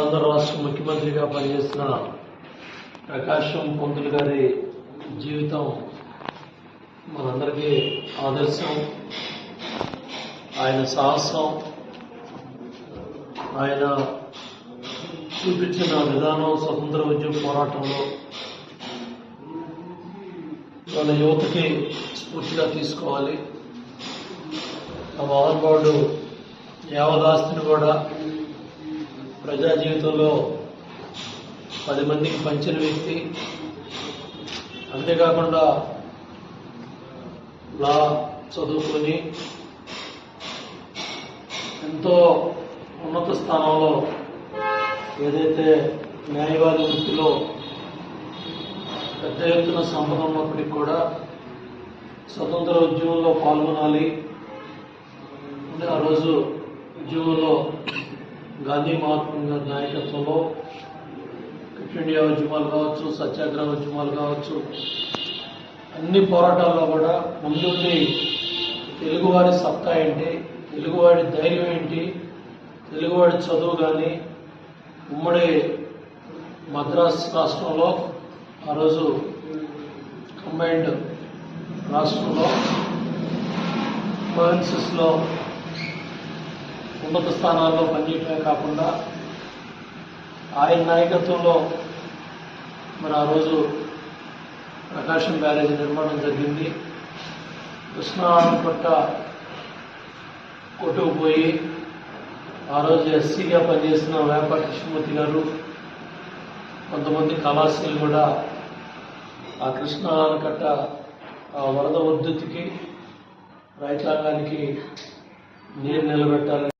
ఆంధ్ర రాష్ట్ర ముఖ్యమంత్రిగా పనిచేసిన ప్రకాశం పంతులు గారి జీవితం మనందరికీ ఆదర్శం. ఆయన సాహసం ఆయన చూపించిన విధానం స్వతంత్ర ఉద్యమ పోరాటంలో మన యువతకి స్ఫూర్తిగా తీసుకోవాలి. ఆ మహానుభావుడు యావదాస్తిని కూడా ప్రజా జీవితంలో పది మందికి పంచిన వ్యక్తి. అంతేకాకుండా లా చదువుకొని ఎంతో ఉన్నత స్థానంలో ఏదైతే న్యాయవాది వృత్తిలో పెద్ద ఎత్తున సంపద ఉన్నప్పటికీ కూడా స్వతంత్ర ఉద్యమంలో పాల్గొనాలి. అంటే ఆ రోజు ఉద్యమంలో గాంధీ మహాత్మ గారి నాయకత్వంలో క్విట్ ఇండియా ఉద్యమాలు కావచ్చు సత్యాగ్రహ ఉద్యమాలు కావచ్చు అన్ని పోరాటాల్లో కూడా ముందుండి తెలుగువాడి సత్తా ఏంటి తెలుగువాడి ధైర్యం ఏంటి తెలుగువాడి చదువు కానీ ఉమ్మడి మద్రాస్ రాష్ట్రంలో ఆ రోజు కంబైన్డ్ రాష్ట్రంలో ప్రావిన్సెస్లో ఉన్నత స్థానాల్లో పనిచేయటమే కాకుండా ఆయన నాయకత్వంలో మరి ఆ రోజు ప్రకాశం బ్యారేజ్ నిర్మాణం జరిగింది. కృష్ణా పట్ట కొట్టుకుపోయి ఆ రోజు ఎస్సీగా పనిచేసిన వేప కృష్ణమూర్తి గారు కొంతమంది కళాశీలు కూడా ఆ కృష్ణ ఆనకట్ట ఆ వరద ఉద్ధృతికి రైతాంగానికి నీరు నిలబెట్టాలని